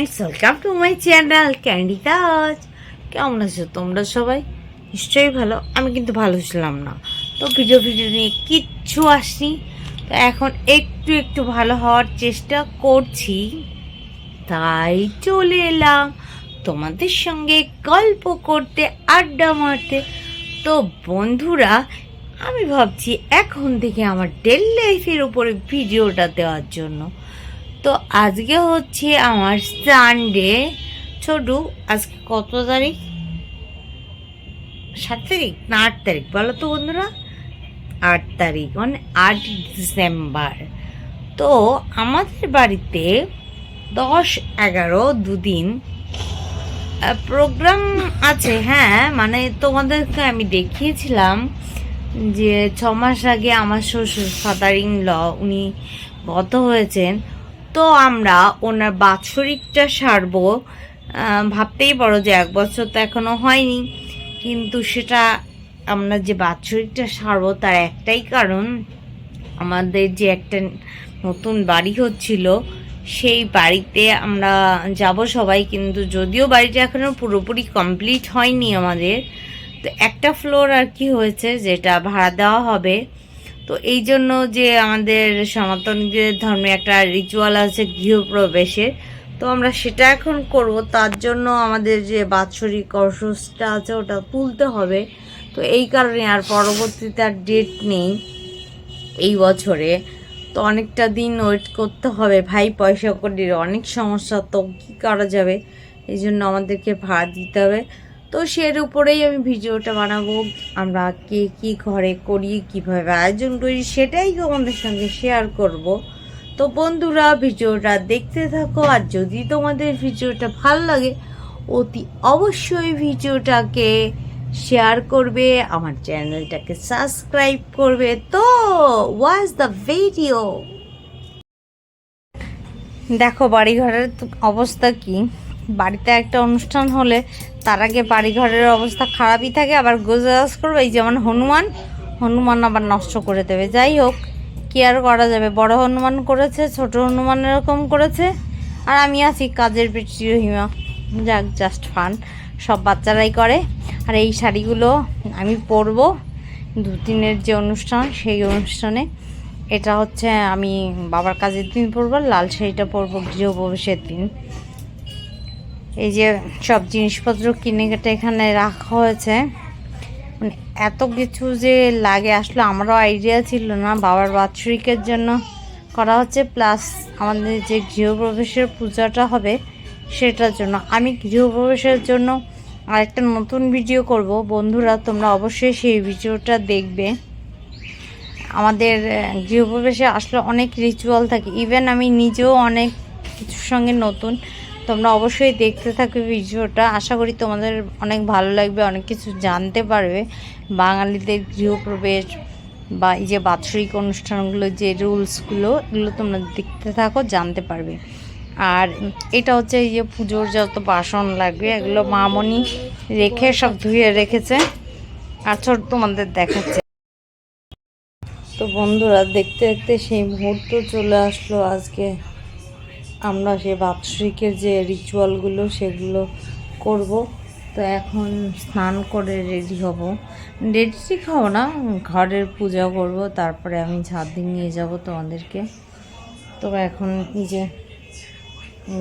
Friends welcome to my channel Candy Taj কেমন আছো তোমরা সবাই? নিশ্চয়ই ভালো। আমি কিন্তু ভালো ছিলাম না। তো ভিডিও ভিডিও নিয়ে কিচ্ছু আসনি। তো এখন একটু একটু ভালো হওয়ার চেষ্টা করছি। তাই চলে এলাম তোমাদের সঙ্গে গল্প করতে, আড্ডা মারতে। তো বন্ধুরা, আমি ভাবছি এখন থেকে আমার ডেলি লাইফের উপরে ভিডিওটা দেওয়ার জন্য। তো আজকে হচ্ছে আমার সানডে ছোটু, আজকে কত তারিখ? সাত তারিখ না আট তারিখ? বলো তো বন্ধুরা। আট তারিখ মানে আট ডিসেম্বর তো আমাদের বাড়িতে দশ এগারো দুদিন প্রোগ্রাম আছে হ্যাঁ মানে তোমাদেরকে আমি দেখিয়েছিলাম যে ছ মাস আগে আমার শ্বশুর ফাদার ইন ল উনি গত হয়েছেন। তো আমরা ওনার বাৎসরিকটা সারবো ভাবতেই পারো যে এক বছর তো এখনও হয়নি। কিন্তু সেটা আমরা যে বাৎসরিকটা সারবো তার একটাই কারণ, আমাদের যে একটা নতুন বাড়ি হচ্ছিল, সেই বাড়িতে আমরা যাব সবাই, কিন্তু যদিও বাড়িটা এখনও পুরোপুরি কমপ্লিট হয়নি আমাদের, তো একটা ফ্লোর আর কি হয়েছে যেটা ভাড়া দেওয়া হবে। তো এই জন্য যে আমাদের সনাতনীদের ধর্মে একটা রিচুয়াল আছে গৃহপ্রবেশের, তো আমরা সেটা এখন করব। তার জন্য আমাদের যে বাৎসরিক অসুস্থটা আছে ওটা তুলতে হবে। তো এই কারণে আর পরবর্তীতে আর ডেট নেই এই বছরে। তো অনেকটা দিন ওয়েট করতে হবে। ভাই, পয়সা করির অনেক সমস্যা, তো কী করা যাবে? এই জন্য আমাদেরকে ভাড়া দিতে হবে। তো সের উপরেই আমি ভিডিওটা বানাবো, আমরা কে কী ঘরে করি, কীভাবে আয়োজন করি, সেটাই তোমাদের সঙ্গে শেয়ার করব। তো বন্ধুরা, ভিডিওটা দেখতে থাকো, আর যদি তোমাদের ভিডিওটা ভালো লাগে, অতি অবশ্যই ভিডিওটাকে শেয়ার করবে, আমার চ্যানেলটাকে সাবস্ক্রাইব করবে। তো ওয়াজ দ্য ভিডিও দেখো, বাড়িঘরের অবস্থা কি? বাড়িতে একটা অনুষ্ঠান হলে তার আগে বাড়িঘরের অবস্থা খারাপই থাকে, আবার গোজাজ করবে, এই যেমন হনুমান হনুমান আবার নষ্ট করে দেবে। যাই হোক, কি আর করা যাবে? বড় হনুমান করেছে, ছোট হনুমান এরকম করেছে, আর আমি আছি কাজের পিছিয়ে হিমা। যাক জাস্ট ফান সব বাচ্চারাই করে, আর এই শাড়িগুলো আমি পরবো দু দিনের যে অনুষ্ঠান, সেই অনুষ্ঠানে। এটা হচ্ছে আমি বাবার কাজের দিন পরবো লাল শাড়িটা পরবো গৃহপ্রবেশের দিন। এই যে সব জিনিসপত্র কিনে কেটে এখানে রাখা হয়েছে। মানে এত কিছু যে লাগে, আসলে আমারও আইডিয়া ছিল না। বাবার বাৎসরিকের জন্য করা হচ্ছে প্লাস আমাদের যে গৃহপ্রবেশের পূজাটা হবে সেটার জন্য। আমি গৃহপ্রবেশের জন্য আরেকটা নতুন ভিডিও করব। বন্ধুরা, তোমরা অবশ্যই সেই ভিডিওটা দেখবে। আমাদের গৃহপ্রবেশে আসলে অনেক রিচুয়াল থাকে। ইভেন আমি নিজেও অনেক কিছুর সঙ্গে নতুন। তোমরা অবশ্যই দেখতে থাকবে ভিডিওটা। আশা করি তোমাদের অনেক ভালো লাগবে, অনেক কিছু জানতে পারবে। বাঙালিদের গৃহপ্রবেশ বা এই যে বাৎসরিক অনুষ্ঠানগুলো, যে রুলসগুলো, এগুলো তোমরা দেখতে থাকো, জানতে পারবে। আর এটা হচ্ছে এই যে পুজোর যত বাসন লাগবে, এগুলো মামনি রেখে সব ধুয়ে রেখেছে। আর ছোট তোমাদের দেখাচ্ছে। তো বন্ধুরা, দেখতে দেখতে সেই মুহূর্ত চলে আসলো আজকে। আমরা সে বাৎসরিকের যে রিচুয়ালগুলো সেগুলো করব। তো এখন স্নান করে রেডি হব। রেডি ঠিক খাব না, ঘরের পূজা করব, তারপরে আমি ছাদে নিয়ে যাব তোমাদেরকে। তো এখন যে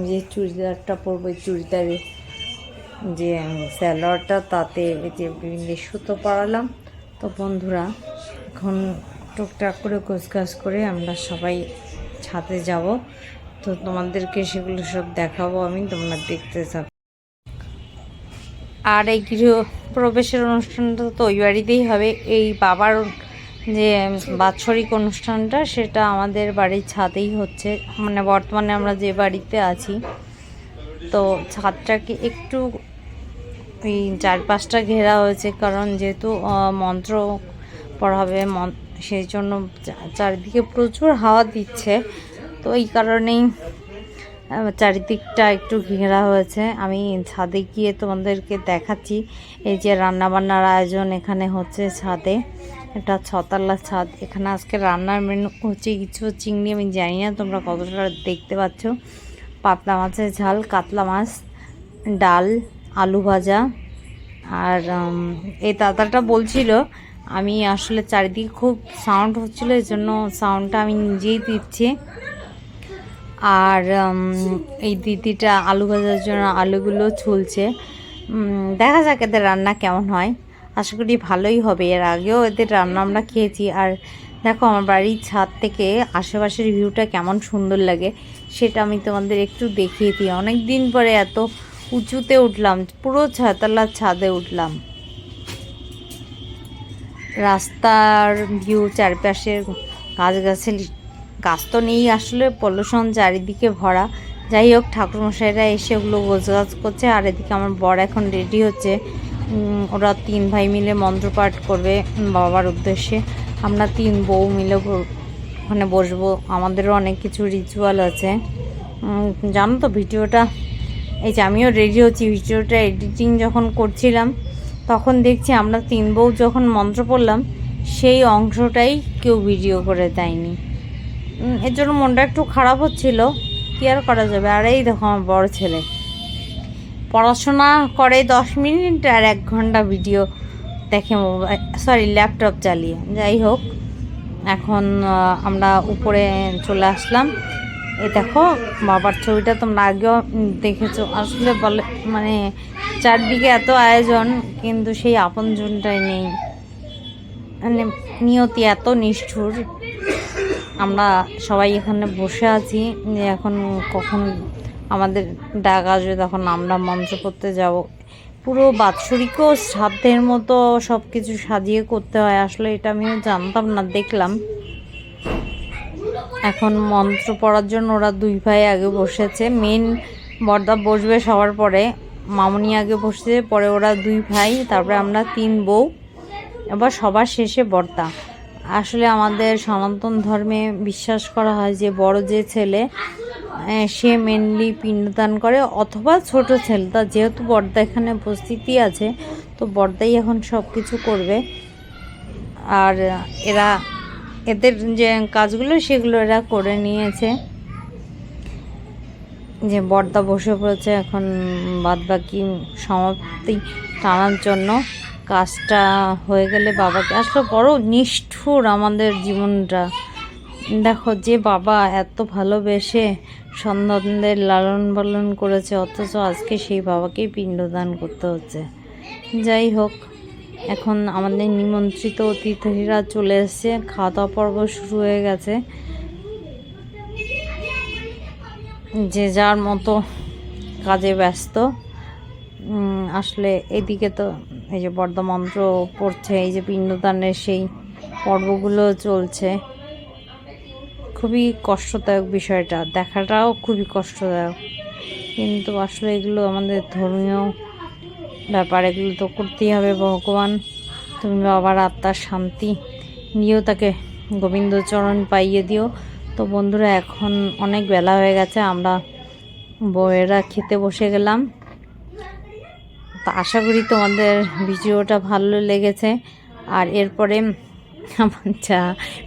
যে চুড়িদারটা পরবো, এই চুড়িদারে যে স্যালোয়ারটা তাতে যে বিভিন্ন সুতো পাড়ালাম তো বন্ধুরা, এখন টুকটাক করে গোছগাছ করে আমরা সবাই ছাদে যাব। তো তোমাদেরকে সেগুলো সব দেখাবো আমি, তোমরা দেখতে থাকো। আর এই গৃহ প্রবেশের অনুষ্ঠানটা তো ওই বাড়িতেই হবে। এই বাবার যে বাৎসরিক অনুষ্ঠানটা, সেটা আমাদের বাড়ির ছাদেই হচ্ছে। মানে বর্তমানে আমরা যে বাড়িতে আছি, তো ছাদটাকে একটু এই চারপাশটা ঘেরা হয়েছে, কারণ যেহেতু মন্ত্র পড়া হবে মন- সেই জন্য চারিদিকে প্রচুর হাওয়া দিচ্ছে। তো এই কারণেই চারিদিকটা একটু ঘেরা হয়েছে। আমি ছাদে গিয়ে তোমাদেরকে দেখাচ্ছি, এই যে রান্নাবান্নার আয়োজন এখানে হচ্ছে ছাদে। এটা ছতলা ছাদ। এখানে আজকে রান্নার মেনু হচ্ছে কিছু চিংড়ি, আমি জানি না তোমরা কতটা দেখতে পাচ্ছ। পাতলা মাছের ঝাল, কাতলা মাছ, ডাল, আলু ভাজা। আর এই দাদাটা বলছিল, আমি আসলে চারিদিকে খুব সাউন্ড হচ্ছিল এই জন্য সাউন্ডটা আমি নিজেই দিচ্ছি। আর এই দিদিটা আলু ভাজার জন্য আলুগুলো ছুলছে। দেখা যাক এদের রান্না কেমন হয়। আশা করি ভালোই হবে। এর আগেও এদের রান্না আমরা খেয়েছি। আর দেখো, আমার বাড়ির ছাদ থেকে আশেপাশের ভিউটা কেমন সুন্দর লাগে, সেটা আমি তোমাদের একটু দেখিয়ে দিই। অনেক দিন পরে এত উঁচুতে উঠলাম, পুরো ছয়তলার ছাদে উঠলাম। রাস্তার ভিউ চারপাশের গাছগাছালি গাছ তো নেই আসলে পলিউশন চারিদিকে ভরা। যাই হোক, ঠাকুরমশাইরা এসে ওগুলো গোছগাছ করছে, আর এদিকে আমার বর এখন রেডি হচ্ছে। ওরা তিন ভাই মিলে মন্ত্রপাঠ করবে বাবার উদ্দেশ্যে। আমরা তিন বউ মিলে ওখানে বসবো। আমাদেরও অনেক কিছু রিচুয়াল আছে। জানো তো ভিডিওটা? এই যে আমিও রেডি হচ্ছি, ভিডিওটা এডিটিং যখন করছিলাম, তখন দেখছি আমরা তিন বউ যখন মন্ত্র পড়লাম, সেই অংশটাই কেউ ভিডিও করে দেয়নি। এর জন্য মনটা একটু খারাপ হচ্ছিল। কি আর করা যাবে? আর এই দেখো আমার বড় ছেলে। পড়াশোনা করে দশ মিনিট আর এক ঘণ্টা ভিডিও দেখে মোবাইল সরি ল্যাপটপ চালিয়ে। যাই হোক, এখন আমরা উপরে চলে আসলাম। এ দেখো, বাবার ছবিটা তোমরা আগেও দেখেছ। আসলে বলে মানে চারদিকে এত আয়োজন, কিন্তু সেই আপনজনটাই নেই। মানে নিয়তি এত নিষ্ঠুর। আমরা সবাই এখানে বসে আছি এখন কখন আমাদের ডাক আসবে, তখন আমরা মঞ্চ করতে যাব। পুরো বাৎসরিকও সাধ্যের মতো সব কিছু সাজিয়ে করতে হয়, আসলে এটা আমিও জানতাম না, দেখলাম। এখন মন্ত্র পড়ার জন্য ওরা দুই ভাই আগে বসেছে মেন বর্দা বসবে সবার পরে, মামনি আগে বসেছে, পরে ওরা দুই ভাই, তারপরে আমরা তিন বউ, এবার সবার শেষে বর্দা। আসলে আমাদের সনাতন ধর্মে বিশ্বাস করা হয় যে বড় যে ছেলে সে মেনলি পিণ্ডদান করে অথবা ছোট ছেলে। তা যেহেতু বর্দা এখানে উপস্থিতি আছে, তো বর্দাই এখন সব কিছু করবে। আর এরা, এদের যে কাজগুলো সেগুলো এরা করে নিয়েছে। যে বর্দা বসে পড়েছে এখন বাদ বাকি সমাপ্তি টানার জন্য। কাজটা হয়ে গেলে বাবাকে আসলে বড় নিষ্ঠুর আমাদের জীবনটা। দেখো, যে বাবা এত ভালোবেসে সন্তানদের লালন পালন করেছে, অথচ আজকে সেই বাবাকেই পিণ্ডদান করতে হচ্ছে। যাই হোক, এখন আমাদের নিমন্ত্রিত অতিথিরা চলে এসেছে। খাওয়া দাওয়া পর্ব শুরু হয়ে গেছে। যে যার মতো কাজে ব্যস্ত। আসলে এদিকে তো এই যে বর্ধমন্ত্র পড়ছে, এই যে পিণ্ডদানের সেই পর্বগুলো চলছে। খুবই কষ্টদায়ক বিষয়টা, দেখাটাও খুবই কষ্টদায়ক। কিন্তু আসলে এগুলো আমাদের ধর্মীয় ব্যাপার, এগুলো তো করতেই হবে ভগবান। তুমি বাবার আত্মার শান্তি নিয়েও তাকে গোবিন্দচরণ পাইয়ে দিও। তো বন্ধুরা, এখন অনেক বেলা হয়ে গেছে, আমরা বউয়েরা খেতে বসে গেলাম। তো আশা করি তোমাদের ভিডিওটা ভালো লেগেছে। আর এরপরে আমার যা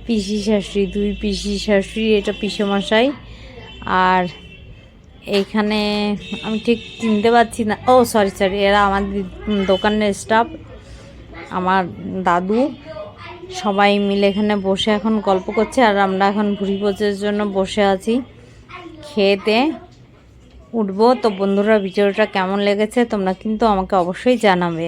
পিসি শাশুড়ি, দুই পিসি শাশুড়ি, এটা পিসেমশাই। আর এইখানে আমি ঠিক চিনতে পারছি না। ও সরি সরি এরা আমার দোকানের স্টাফ আমার দাদু। সবাই মিলে এখানে বসে এখন গল্প করছে, আর আমরা এখন ভুড়ি ভোজের জন্য বসে আছি খেতে। উঠবো। তো বন্ধুরা ভিডিওটা কেমন লেগেছে তোমরা কিন্তু আমাকে অবশ্যই জানাবে।